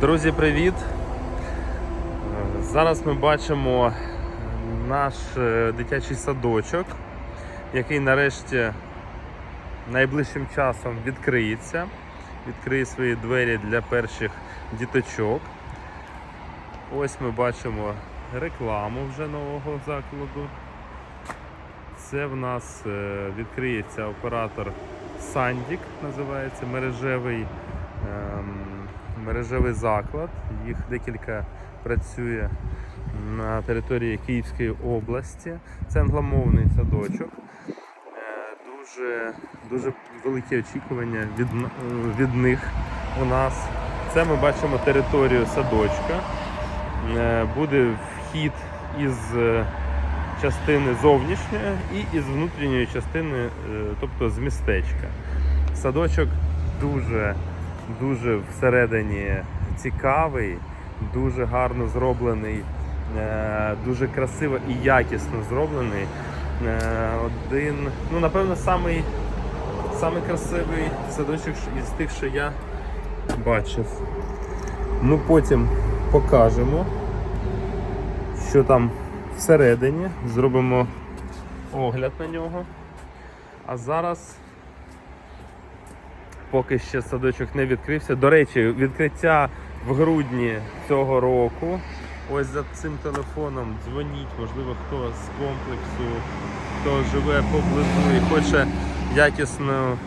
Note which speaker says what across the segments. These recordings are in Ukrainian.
Speaker 1: Друзі, привіт! Зараз ми бачимо наш е, дитячий садочок, який нарешті найближчим часом відкриється. Відкриє свої двері для перших діточок. Ось ми бачимо рекламу вже нового закладу. Це в нас е, відкриється оператор Сандік, називається мережевий, ем, мережевий заклад. Їх декілька працює на території Київської області. Це англомовний садочок. Е, Дуже, дуже великі очікування від, е, від них у нас. Це ми бачимо територію садочка. Е, Буде вхід із частини зовнішньої і із внутрішньої частини, тобто з містечка. Садочок дуже, дуже всередині цікавий, дуже гарно зроблений, е, дуже красиво і якісно зроблений. Е, Один, ну напевно, самий, самий красивий садочок із тих, що я бачив. Ну потім покажемо, що там всередині, зробимо огляд на нього. А зараз, поки ще садочок не відкрився. До речі, відкриття в грудні цього року. Ось за цим телефоном дзвоніть, можливо, хто з комплексу, хто живе поблизу і хоче якісну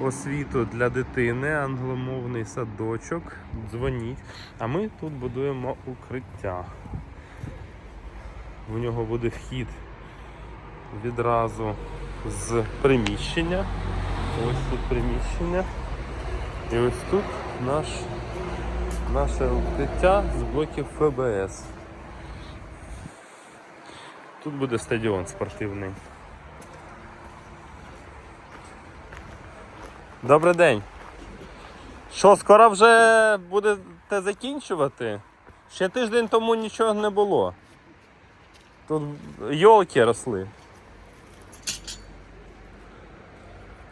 Speaker 1: освіту для дитини, англомовний садочок. Дзвоніть. А ми тут будуємо укриття. В нього буде вхід відразу з приміщення. Ось тут приміщення. І ось тут наш, наше укриття з блоків ФБС. Тут буде стадіон спортивний. Добрий день. Що, скоро вже будете закінчувати? Ще тиждень тому нічого не було. Тут йолки росли.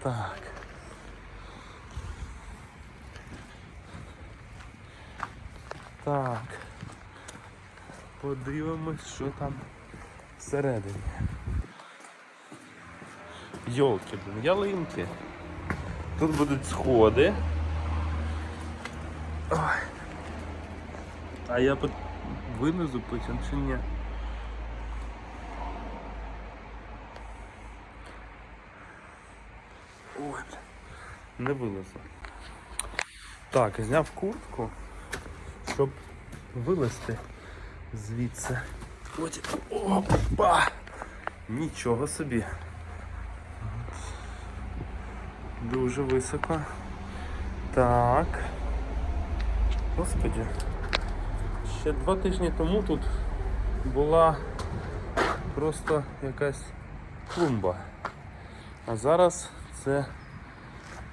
Speaker 1: Так. Так. Подивимось, що там всередині. Йолки, блін, ялинки. Тут будуть сходи. Ой. А я винизу потім чи ні? Ой, бля. Не вилазу. Так, зняв куртку, щоб вилезти звідси. Потім. Опа! Нічого собі. Дуже високо. Так. Господи. Ще два тижні тому тут була просто якась клумба. А зараз це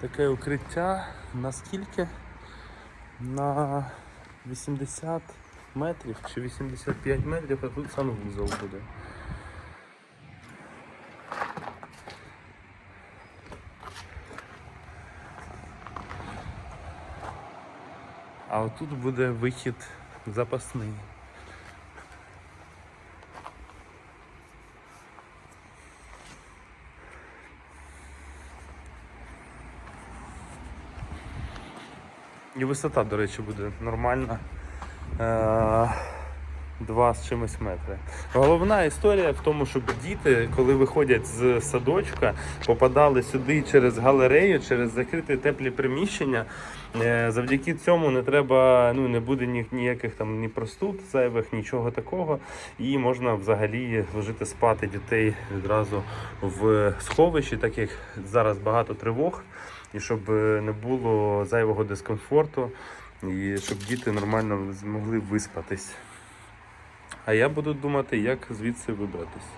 Speaker 1: таке укриття наскільки? На 80 метрів чи 85 метрів, а тут санвузол буде. А отут буде вихід запасний. І висота, до речі, буде нормальна. Два з чимось метри. Головна історія в тому, щоб діти, коли виходять з садочка, попадали сюди через галерею, через закриті теплі приміщення. Е, Завдяки цьому не треба, ну не буде ні, ніяких там ні простуд зайвих, нічого такого. І можна взагалі ложити спати дітей відразу в сховищі, так як зараз багато тривог, і щоб е, не було зайвого дискомфорту, і щоб діти нормально змогли виспатись. А я буду думати, як звідси вибратись.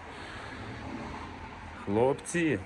Speaker 1: Хлопці,